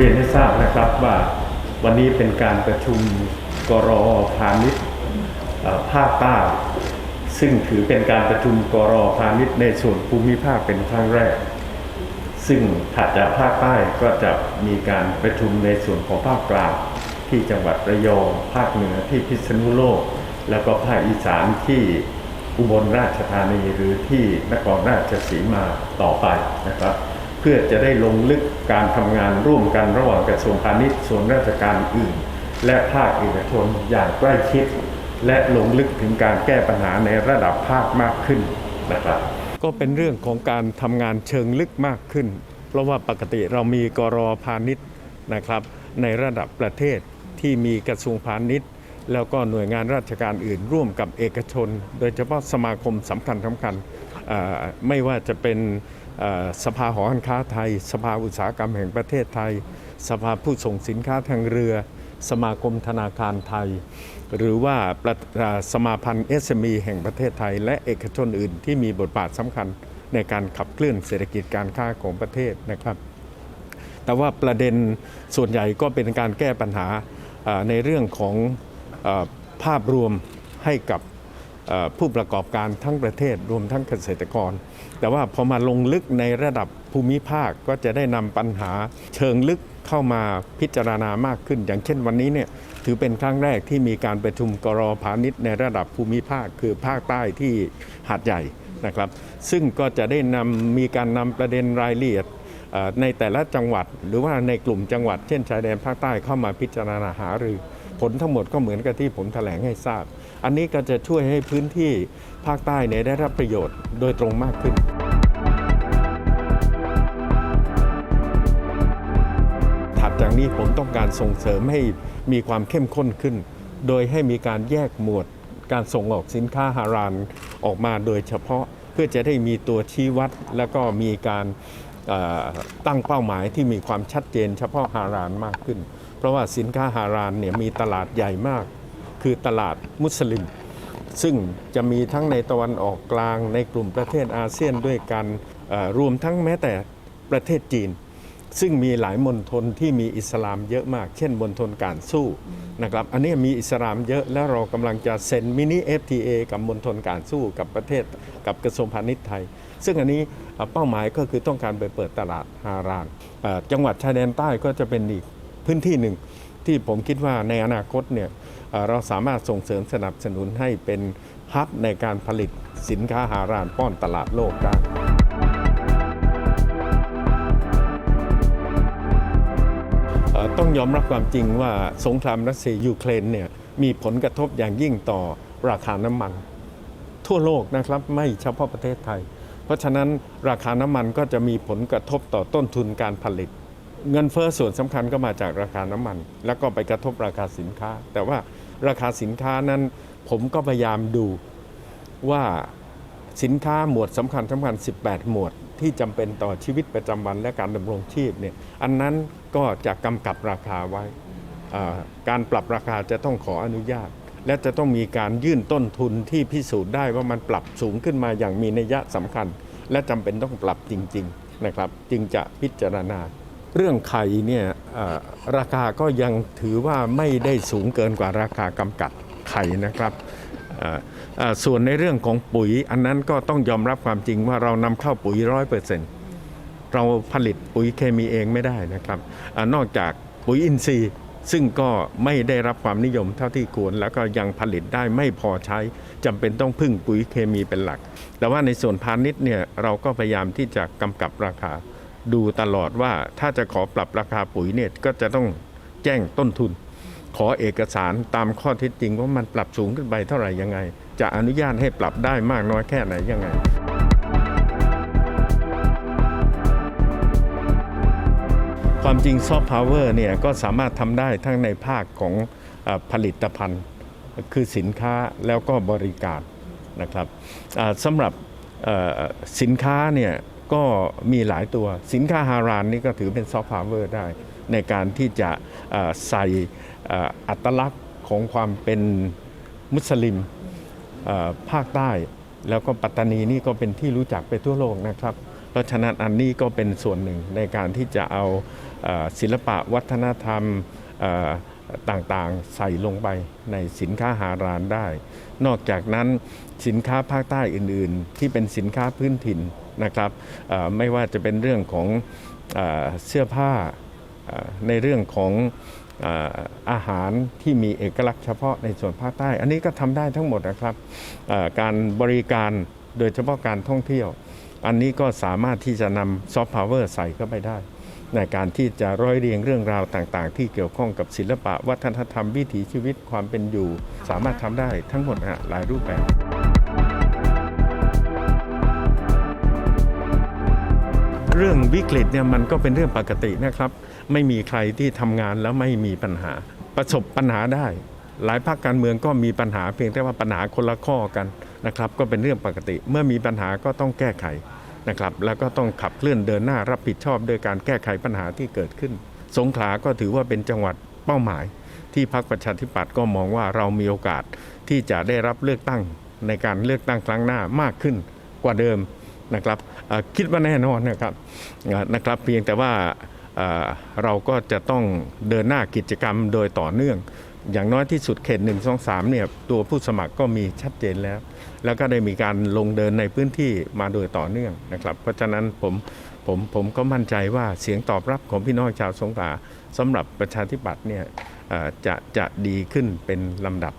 เรียนให้ทราบนะครับว่าวันนี้เป็นการประชุมกรอพาณิชย์ภาคใต้ซึ่งถือเป็นการประชุมกรอพาณิชย์ในส่วนภูมิภาคเป็นครั้งแรก ซึ่งถัดจากภาคใต้ก็จะมีการประชุมในส่วนของภาคกลางที่จังหวัดระยองภาคเหนือที่พิษณุโลก แล้วก็ภาคอีสานที่อุบลราชธานีหรือที่นครราชสีมาต่อไปนะครับ เพื่อจะได้ลงลึกการทำงานร่วมกันระหว่างกระทรวงพาณิชย์ส่วนราชการอื่น และภาคเอกชนอย่างใกล้ชิด และลงลึกถึงการแก้ปัญหาในระดับภาคมากขึ้นนะครับก็เป็นเรื่องของการทำงานเชิงลึกมากขึ้น เพราะว่าปกติเรามีกรอพาณิชย์นะครับ ในระดับประเทศที่มีกระทรวงพาณิชย์ แล้วก็หน่วยงานราชการอื่น ร่วมกับเอกชน โดยเฉพาะสมาคมสำคัญสำคัญไม่ว่าจะเป็น สภาหอการค้าไทย สภาอุตสาหกรรมแห่งประเทศไทย สภาผู้ส่งสินค้าทางเรือ สมาคมธนาคารไทย หรือว่าประอ่าสมาพันธ์ SME แห่งประเทศไทย และเอกชนอื่นที่มีบทบาทสำคัญในการขับเคลื่อนเศรษฐกิจการค้าของประเทศนะครับ แต่ว่าประเด็นส่วนใหญ่ก็เป็นการแก้ปัญหาในเรื่องของภาพรวมให้กับ ผู้ประกอบการทั้งประเทศรวมทั้งเกษตรกร แต่ว่าพอมาลงลึกในระดับภูมิภาคก็จะได้นำปัญหาเชิงลึกเข้ามาพิจารณามากขึ้น อย่างเช่นวันนี้เนี่ยถือเป็นครั้งแรกที่มีการประชุมกรอพาณิชย์ในระดับภูมิภาค คือภาคใต้ที่หาดใหญ่นะครับ ซึ่งก็จะได้นำมีการนำประเด็นรายละเอียดในแต่ละจังหวัด หรือว่าในกลุ่มจังหวัด เช่นชายแดนภาคใต้เข้ามาพิจารณาหารือ ผลทั้งหมดก็เหมือนกับที่ผมแถลงให้ทราบ อันนี้ก็จะช่วยให้พื้นที่ภาคใต้เนี่ยได้รับประโยชน์โดยตรงมากขึ้นถัดจากนี้ผมต้องการส่งเสริมให้มีความเข้มข้นขึ้น โดยให้มีการแยกหมวดการส่งออกสินค้าฮารานออกมาโดยเฉพาะเพื่อจะได้มีตัวชี้วัด แล้วก็มีการตั้งเป้าหมายที่มีความชัดเจนเฉพาะฮารานมากขึ้น เพราะว่าสินค้าฮารานเนี่ยมีตลาดใหญ่มาก คือตลาดมุสลิม ซึ่งจะมีทั้งในตะวันออกกลางในกลุ่มประเทศอาเซียนด้วยกันรวมทั้งแม้แต่ประเทศจีน ซึ่งมีหลายมณฑลที่มีอิสลามเยอะมาก เช่นมณฑลการสู้นะครับอันนี้มีอิสลามเยอะแล้วเรากำลังจะเซ็นมินิ FTA กับมณฑลการสู้กับประเทศกับกระทรวงพาณิชย์ไทย ซึ่งอันนี้เป้าหมายก็คือต้องการไปเปิดตลาดฮารานจังหวัดชายแดนใต้ก็จะเป็นอีก พื้นที่หนึ่งที่ผมคิดว่าในอนาคตเนี่ยเราสามารถส่งเสริมสนับสนุนให้เป็นฮับในการผลิตสินค้าฮารานป้อนตลาดโลกได้ต้องยอมรับความจริงว่าสงครามรัสเซียยูเครนเนี่ยมีผลกระทบอย่างยิ่งต่อราคาน้ำมัน ทั่วโลกนะครับไม่เฉพาะประเทศไทย เพราะฉะนั้นราคาน้ำมันก็จะมีผลกระทบต่อต้นทุนการผลิต เงินเฟ้อส่วนสำคัญก็มาจากราคาน้ำมัน แล้วก็ไปกระทบราคาสินค้า แต่ว่าราคาสินค้านั้นผมก็พยายามดูว่าสินค้าหมวดสำคัญสำคัญ 18 หมวดที่จำเป็นต่อชีวิตประจำวันและการดำรงชีพเนี่ยอันนั้นก็จะกำกับราคาไว้ การปรับราคาจะต้องขออนุญาต และจะต้องมีการยื่นต้นทุนที่พิสูจน์ได้ว่ามันปรับสูงขึ้นมาอย่างมีนัยยะสำคัญ และจำเป็นต้องปรับจริง ๆ นะครับ จึงจะพิจารณา เรื่องไข่เนี่ยราคาก็ยังถือว่าไม่ได้สูงเกินกว่าราคากำกัดไข่นะครับส่วนในเรื่องของปุ๋ย อันนั้นก็ต้องยอมรับความจริงว่าเรานำเข้าปุ๋ยร้อยเปอร์เซ็นต์เราผลิตปุ๋ยเคมีเองไม่ได้นะครับอนอกจากปุ๋ยอินทรีย์ซึ่งก็ไม่ได้รับความนิยมเท่าที่ควร แล้วก็ยังผลิตได้ไม่พอใช้จำเป็นต้องพึ่งปุ๋ยเคมีเป็นหลัก แต่ว่าในส่วนพาณิชย์เนี่ยเราก็พยายามที่จะกำกับราคา ดูตลอดว่าถ้าจะขอปรับราคาปุ๋ยเนี่ยก็จะต้องแจ้งต้นทุน ขอเอกสารตามข้อเท็จจริงว่ามันปรับสูงขึ้นไปเท่าไหร่ยังไง จะอนุญาตให้ปรับได้มากน้อยแค่ไหนยังไงความจริงซอฟต์พาวเวอร์เนี่ยก็สามารถทำได้ทั้งในภาคของอผลิตภัณฑ์ คือสินค้าแล้วก็บริการนะครับสำหรับสินค้าเนี่ย ก็มีหลายตัวสินค้าฮารานนี่ก็ถือเป็นซอฟต์พาวเวอร์ได้ ในการที่จะใส่อัตลักษณ์ของความเป็นมุสลิมภาคใต้ แล้วก็ปัตตานีนี่ก็เป็นที่รู้จักไปทั่วโลกนะครับ เพราะฉะนั้นอันนี้ก็เป็นส่วนหนึ่งในการที่จะเอาศิลปะวัฒนธรรมต่างๆ ใส่ลงไปในสินค้าหารานได้ นอกจากนั้นสินค้าภาคใต้อื่น ๆ ที่เป็นสินค้าพื้นถิ่น นะครับเอ่อไม่ว่าจะเป็นเรื่องของเออเสื้อผ้าเอ่อในเรื่องของเอ่ออาหารที่มีเอกลักษณ์เฉพาะในส่วนภาคใต้ อันนี้ก็ทำได้ทั้งหมดนะครับเอ่อการบริการโดยเฉพาะการท่องเที่ยว อันนี้ก็สามารถที่จะนำซอฟต์พาวเวอร์ใส่เข้าไปได้ ในการที่จะร้อยเรียงเรื่องราวต่างๆ ที่เกี่ยวข้องกับศิลปะ วัฒนธรรมวิถีชีวิตความเป็นอยู่ สามารถทำได้ทั้งหมดฮะหลายรูปแบบ เรื่องวิกฤตเนี่ยมันก็เป็นเรื่องปกตินะครับ ไม่มีใครที่ทำงานแล้วไม่มีปัญหา ประสบปัญหาได้ หลายภาคการเมืองก็มีปัญหาเพียงแต่ว่าปัญหาคนละข้อกันนะครับ ก็เป็นเรื่องปกติ เมื่อมีปัญหาก็ต้องแก้ไขนะครับ แล้วก็ต้องขับเคลื่อนเดินหน้ารับผิดชอบโดยการแก้ไขปัญหาที่เกิดขึ้น สงขลาก็ถือว่าเป็นจังหวัดเป้าหมาย ที่พรรคประชาธิปัตย์ก็มองว่าเรามีโอกาสที่จะได้รับเลือกตั้งในการเลือกตั้งครั้งหน้ามากขึ้นกว่าเดิม นะครับคิดว่าแน่นอนนะครับนะครับ เพียงแต่ว่าเราก็จะต้องเดินหน้ากิจกรรมโดยต่อเนื่อง อย่างน้อยที่สุดเขต1 2 3เนี่ยตัวผู้สมัครก็มีชัดเจนแล้ว แล้วก็ได้มีการลงเดินในพื้นที่มาโดยต่อเนื่องนะครับ เพราะฉะนั้นผมผมผมก็มั่นใจว่าเสียงตอบรับของพี่น้องชาวสงขลาสำหรับประชาธิปัตย์เนี่ยจะจะดีขึ้นเป็นลำดับ